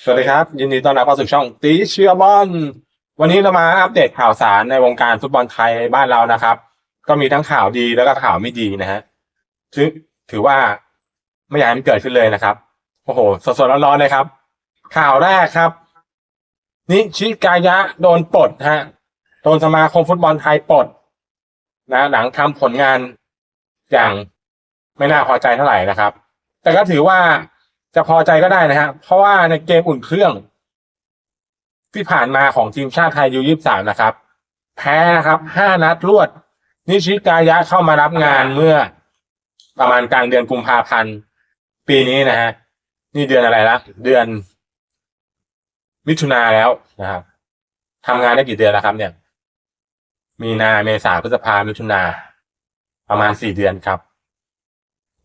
สวัสดีครับ ยินดีต้อนรับเข้าสู่ช่องตีเชียร์บอลวันนี้เรามาอัปเดตข่าวสารในวงการฟุตบอลไทยบ้านเรานะครับ ก็มีทั้งข่าวดีแล้วก็ข่าวไม่ดีนะฮะซึ่งถือว่าไม่อยากให้มันเกิดขึ้นเลยนะครับ โอ้โห สดๆร้อนๆเลยครับ ข่าวแรกครับ นิชิกายะโดนปลดฮะโดนสมาคมฟุตบอลไทยปลดนะหลังทำผลงานอย่างไม่น่าพอใจเท่าไหร่นะครับ แต่ก็ถือว่า จะพอใจก็ได้นะฮะเพราะว่าในเกมอุ่นเครื่อง ที่ผ่านมาของทีมชาติไทยยูยี่สามนะครับ แพ้นะครับห้านัดรวด นิชิกายะเข้ามารับงานเมื่อ ประมาณกลางเดือนกุมภาพันธ์ปีนี้นะฮะนี่เดือนอะไรละเดือน มิถุนาแล้วนะครับทำงานได้กี่เดือนแล้วครับ เนี่ย มีนาเมษาพฤษภามิถุนาประมาณสี่เดือนครับ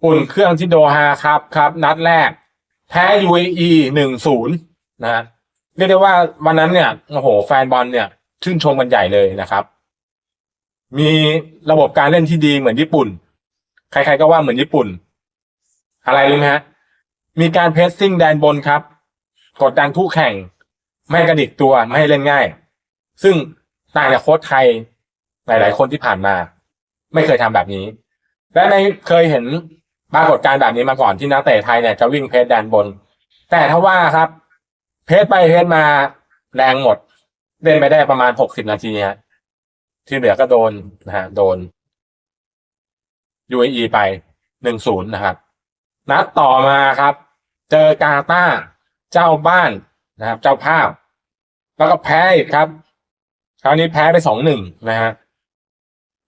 อุ่นเครื่องที่โดฮาครับครับ นัดแรก แพ้ UAE หนึ่งศูนย์นะฮะเรียกได้ว่าวันนั้นเนี่ยโอ้โหแฟนบอลเนี่ยชื่นชมกันใหญ่เลยนะครับ มีระบบการเล่นที่ดีเหมือนญี่ปุ่น ใครๆก็ว่าเหมือนญี่ปุ่น อะไรรู้ไหมฮะ มีการเพรสซิ่งแดนบนครับ กดดันคู่แข่ง ไม่ให้กระดิกตัวไม่ให้เล่นง่าย ซึ่งต่างจากโค้ชไทยหลายๆคนที่ผ่านมา ไม่เคยทำแบบนี้ และในเคยเห็น ปรากฏการณ์แบบนี้มาก่อนที่นักเตะไทยเนี่ยจะวิ่งเพจแดนบน แต่ถ้าว่าครับ เพจไปเพจมาแรงหมด เล่นไปได้ประมาณหกสิบนาทีฮะที่เหลือก็โดนนะฮะโดน UAE ไปหนึ่งศูนย์นะครับ นัดต่อมาครับ เจอกาตาเจ้าบ้านนะครับ เจ้าภาพ แล้วก็แพ้อีกครับ คราวนี้แพ้ไปสองหนึ่งนะฮะ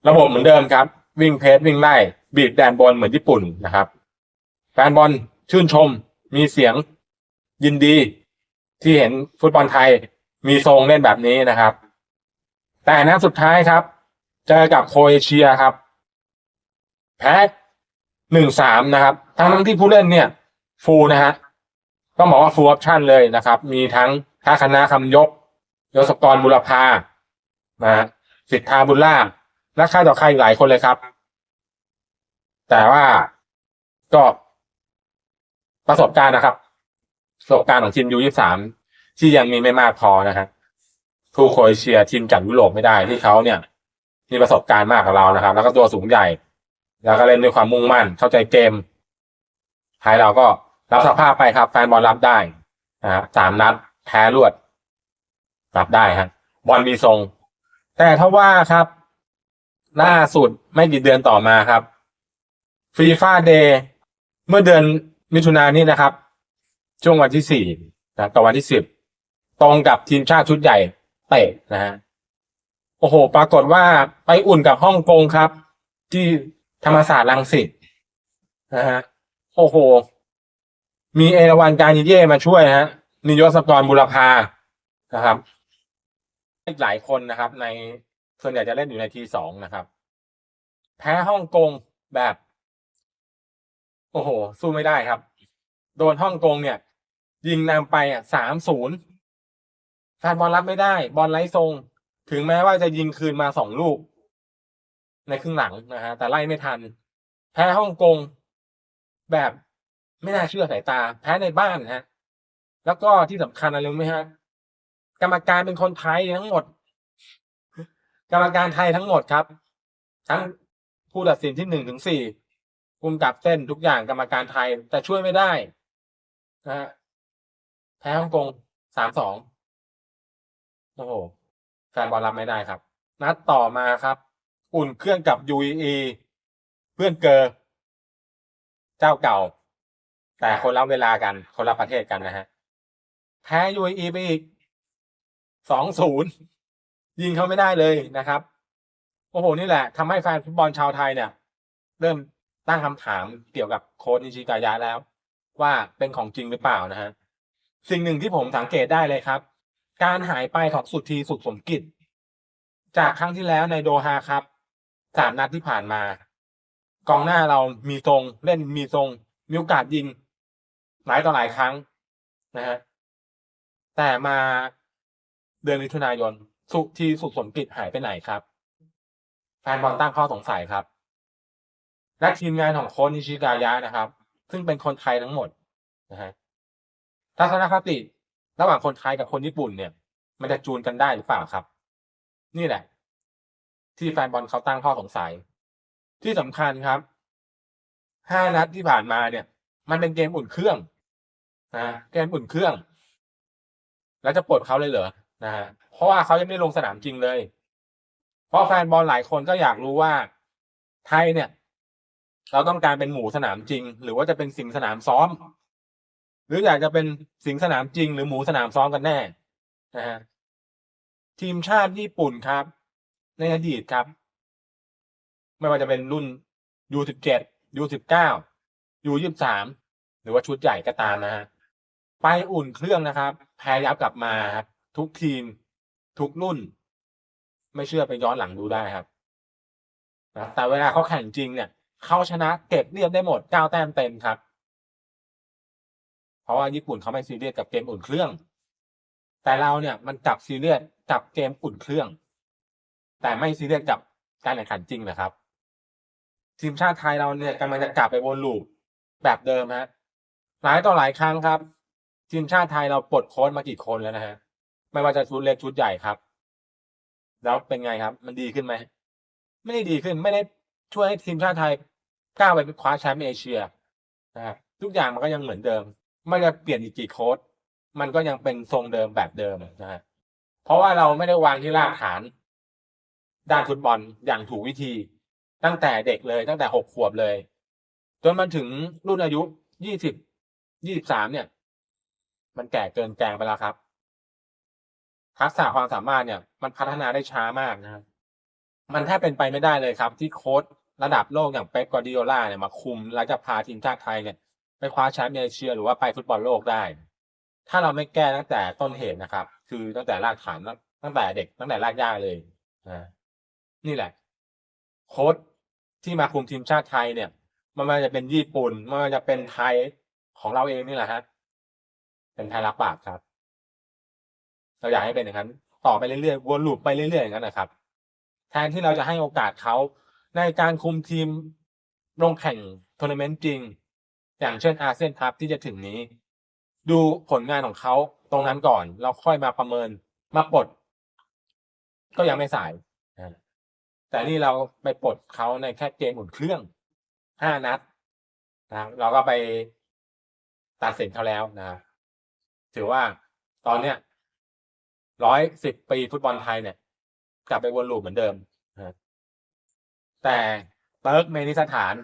ระบบเหมือนเดิมครับ วิ่งเพจวิ่งไล่ บีบแดนบอลเหมือนญี่ปุ่นนะครับแฟนบอลชื่นชม มีเสียงยินดี ที่เห็นฟุตบอลไทยมีทรงเล่นแบบนี้นะครับ แต่นัดสุดท้ายครับ เจอกับโครเอเชียครับ แพ้หนึ่งสามนะครับ ทั้งทั้งที่ผู้เล่นเนี่ย ฟูลนะฮะต้องบอกว่าฟูลออปชั่นเลยนะครับ มีทั้งท่าคณะคำยกยศกรบุรพานะสิทธาบุญล่าและค่าต่อใครหลายคนเลยครับ แต่ว่าก็ประสบการณ์นะครับ ประสบการณ์ของทีมยูยี่สามที่ยังมีไม่มากพอนะครับทูโครเอเชียทีมจากยุโรปไม่ได้ที่เขาเนี่ย มีประสบการณ์มากกว่าเรานะครับ แล้วก็ตัวสูงใหญ่ แล้วก็เล่นด้วยความมุ่งมั่น เข้าใจเกมท้ายเราก็รับสภาพไปครับแฟนบอลรับได้นะฮะสามนัดแพ้รวด รับได้ฮะบอลมีทรง แต่ถ้าว่าครับ ล่าสุดไม่กี่เดือนต่อมาครับ ฟีฟ่าเดย์เมื่อเดือนมิถุนายนนี้นะครับ ช่วงวันที่สี่นะกับวันที่สิบตรงกับทีมชาติชุดใหญ่เตะนะฮะโอ้โห ปรากฏว่าไปอุ่นกับฮ่องกงครับ ที่ธรรมศาสตร์รังสิตนะฮะโอ้โห มีเอราวันการยิเย่มาช่วยฮะนิยศกรบุรพานะครับอีกหลายคนนะครับ ในส่วนใหญ่จะเล่นอยู่ในทีสองนะครับ แพ้ฮ่องกงแบบ โอ้โห สู้ไม่ได้ครับ โดนฮ่องกงเนี่ย ยิงนำไปอะสามศูนย์แฟนบอลรับไม่ได้ บอลไร้ทรง ถึงแม้ว่าจะยิงคืนมาสองลูก ในครึ่งหลังนะฮะแต่ไล่ไม่ทัน แพ้ฮ่องกง แบบไม่น่าเชื่อสายตา แพ้ในบ้านนะฮะ แล้วก็ที่สำคัญอะไรรู้ไหมฮะ กรรมการเป็นคนไทยทั้งหมด กรรมการไทยทั้งหมดครับ ทั้งผู้ตัดสินที่หนึ่งถึงสี่ กุมกับเส้นทุกอย่างกรรมการไทย แต่ช่วยไม่ได้นะฮะแพ้ฮ่องกงสามสองโอ้โหแฟนบอลรับไม่ได้ครับ นัดต่อมาครับ อุ่นเครื่องกับ UAE เพื่อนเกอร์เจ้าเก่า แต่คนละเวลากัน คนละประเทศกันนะฮะ แพ้ UAE ไปอีกสองศูนย์ยิงเขาไม่ได้เลยนะครับ โอ้โห นี่แหละทำให้แฟนฟุตบอลชาวไทยเนี่ย เริ่ม ตั้งคำถามเกี่ยวกับโค้ชนิชิกายะแล้ว ว่าเป็นของจริงหรือเปล่านะฮะสิ่งหนึ่งที่ผมสังเกตได้เลยครับ การหายไปของสุดทีสุดสมกิจ จากครั้งที่แล้วในโดฮาครับสามนัดที่ผ่านมากองหน้าเรามีทรงเล่นมีทรงมีโอกาสยิง หลายต่อหลายครั้งนะฮะแต่มาเดือนมิถุนายน สุทีสุดสมกิจหายไปไหนครับ แฟนบอลตั้งข้อสงสัยครับ และทีมงานของโค้ชนิชิกายะนะครับ ซึ่งเป็นคนไทยทั้งหมดนะฮะทัศนคติ ระหว่างคนไทยกับคนญี่ปุ่นเนี่ย มันจะจูนกันได้หรือเปล่าครับ นี่แหละ ที่แฟนบอลเขาตั้งข้อสงสัย ที่สำคัญครับห้านัดที่ผ่านมาเนี่ย มันเป็นเกมอุ่นเครื่องนะเกมอุ่นเครื่อง แล้วจะปลดเขาเลยเหรอนะฮะเพราะว่าเขายังไม่ลงสนามจริงเลย เพราะแฟนบอลหลายคนก็อยากรู้ว่า ไทยเนี่ย เราต้องการเป็นหมูสนามจริง หรือว่าจะเป็นสิงสนามซ้อม หรืออยากจะเป็นสิงสนามจริง หรือหมูสนามซ้อมกันแน่นะฮะทีมชาติญี่ปุ่นครับ ในอดีตครับ ไม่ว่าจะเป็นรุ่น U17 U19 U23 หรือว่าชุดใหญ่ก็ตามนะฮะไปอุ่นเครื่องนะครับ แพ้ยับกลับมาครับทุกทีม ทุกรุ่น ไม่เชื่อไปย้อนหลังดูได้ครับนะแต่เวลาเขาแข่งจริงเนี่ย เขาชนะเก็บเรียบได้หมดเก้าแต้มเต็มครับ เพราะว่าญี่ปุ่นเขาไม่ซีเรียสกับเกมอุ่นเครื่อง แต่เราเนี่ยมันจับซีเรียสกับเกมอุ่นเครื่อง แต่ไม่ซีเรียสกับการแข่งขันจริงนะครับ ทีมชาติไทยเราเนี่ยกำลังจะกลับไปวนลูปแบบเดิมฮะหลายต่อหลายครั้งครับ ทีมชาติไทยเราปลดโค้ชมากี่คนแล้วนะฮะไม่ว่าจะชุดเล็กชุดใหญ่ครับ แล้วเป็นไงครับ มันดีขึ้นไหมไม่ได้ดีขึ้นไม่ได้ ช่วยให้ทีมชาติไทยก้าวไปคว้าแชมป์เอเชียนะทุกอย่างมันก็ยังเหมือนเดิม ไม่ได้เปลี่ยนอีกกี่โค้ดมันก็ยังเป็นทรงเดิมแบบเดิมนะฮะเพราะว่าเราไม่ได้วางที่รากฐาน ด้านฟุตบอลอย่างถูกวิธี ตั้งแต่เด็กเลยตั้งแต่หกขวบเลย จนมาถึงรุ่นอายุยี่สิบยี่สิบสามเนี่ย มันแก่เกินแกงไปแล้วครับทักษะความสามารถเนี่ย มันพัฒนาได้ช้ามากนะครับมันแทบเป็นไปไม่ได้เลยครับ ที่โค้ช ระดับโลกอย่างเป๊ปกวาร์ดิโอลาเนี่ยมาคุมแล้วจะพาทีมชาติไทยเนี่ยไปคว้าแชมป์เอเชียหรือว่าไปฟุตบอลโลกได้ ถ้าเราไม่แก้ตั้งแต่ต้นเหตุนะครับ คือตั้งแต่รากฐานตั้งแต่เด็กตั้งแต่รากหญ้าเลยนะนี่แหละ โค้ชที่มาคุมทีมชาติไทยเนี่ยมันมาจะเป็นญี่ปุ่นม่ว่าจะเป็นไทยของเราเองนี่แหละฮะเป็นไทยรักปากครับ เราอยากให้เป็นอย่างนั้น ต่อไปเรื่อยๆวนลูปไปเรื่อยๆอย่างนั้นนะครับ แทนที่เราจะให้โอกาสเขา ในการคุมทีมลงแข่งทัวร์นาเมนต์จริง อย่างเช่นอาเซียนคัพที่จะถึงนี้ ดูผลงานของเขาตรงนั้นก่อนเราค่อยมาประเมินมาปลด ก็ยังไม่สายแต่นี่เราไปปลดเขาในแค่เกมอุ่นเครื่องห้านัดนะเราก็ไปตัดสินเขาแล้วนะถือว่าตอนเนี้ยร้อยสิบปีฟุตบอลไทยเนี่ย กลับไปวนลูปเหมือนเดิม แต่เติร์กเมนิสถาน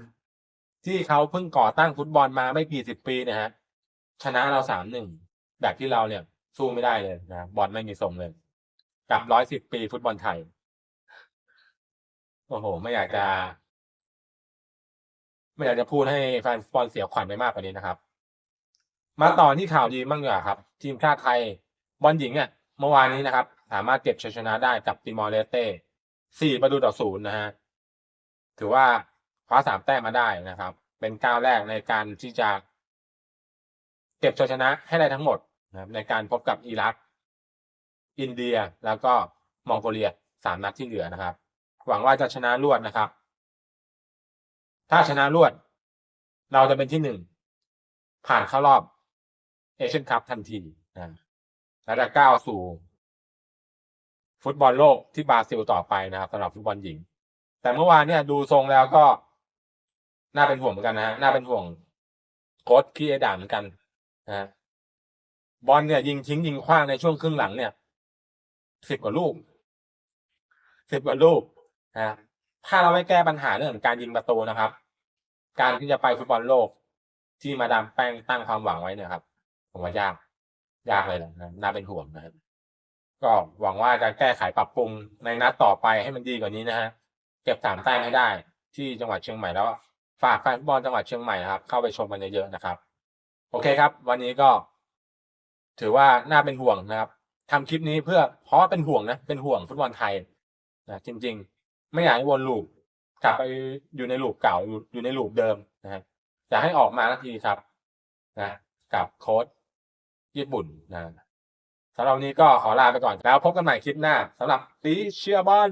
ที่เขาเพิ่งก่อตั้งฟุตบอลมาไม่กี่สิบปีเนะฮะ ชนะเราสามหนึ่งแบบที่เราเนี่ยสู้ไม่ได้เลยนะบอลไม่มีส่งเลยกับร้อยสิบปีฟุตบอลไทย โอ้โห ไม่อยากจะ ไม่อยากจะพูดให้แฟนฟุตบอลเสียขวัญไปมากกว่านี้นะครับ มาต่อที่ข่าวดีบ้างดีกว่าครับ ทีมชาติไทยบอลหญิงเนี่ยเมื่อวานนี้นะครับ สามารถเก็บชัยชนะได้กับติมอร์เลสเต้สี่ประตูต่อศูนย์นะฮะ ถือว่าคว้าสามแต้มมาได้นะครับ เป็นก้าวแรกในการที่จะ เก็บชัยชนะให้ได้ทั้งหมดนะครับ ในการพบกับอิรัก อินเดียแล้วก็มองโกเลียสามนัดที่เหลือนะครับ หวังว่าจะชนะรวดนะครับ ถ้าชนะรวด เราจะเป็นที่หนึ่งผ่านเข้ารอบเอเชียนคัพทันทีนะแล้วจะก้าวสู่ ฟุตบอลโลกที่บราซิลต่อไปนะครับสำหรับฟุตบอลหญิง แต่เมื่อวานเนี่ยดูทรงแล้วก็ น่าเป็นห่วงเหมือนกันนะฮะน่าเป็นห่วงโค้ชคีเอดานเหมือนกันนะฮะบอลเนี่ยยิงทิ้งยิงคว้างในช่วงครึ่งหลังเนี่ยสิบกว่าลูกสิบกว่าลูกนะถ้าเราไม่แก้ปัญหาเรื่องของการยิงประตูนะครับ การที่จะไปฟุตบอลโลก ที่มาดามแป้งตั้งความหวังไว้เนี่ยครับ ผมว่ายาก ยากเลยนะน่าเป็นห่วงนะครับก็หวังว่าจะแก้ไขปรับปรุงในนัดต่อไปให้มันดีกว่านี้นะฮะ เก็บสามแต้มให้ได้ ที่จังหวัดเชียงใหม่แล้ว ฝากแฟนฟุตบอลจังหวัดเชียงใหม่นะครับ เข้าไปชมกันเยอะๆนะครับ โอเคครับ วันนี้ก็ ถือว่าน่าเป็นห่วงนะครับทำคลิปนี้เพื่อเพราะว่าเป็นห่วงนะเป็นห่วงฟุตบอลไทยนะจริง ๆ ไม่อยากให้วนลูปกลับไปอยู่ในลูปเก่าอยู่อยู่ในลูปเดิมนะฮะอยากให้ออกมาทันทีครับนะกับโค้ชญี่ปุ่นนะสำหรับวันนี้ก็ขอลาไปก่อนแล้วพบกันใหม่คลิปหน้าสำหรับตีเชียร์บอล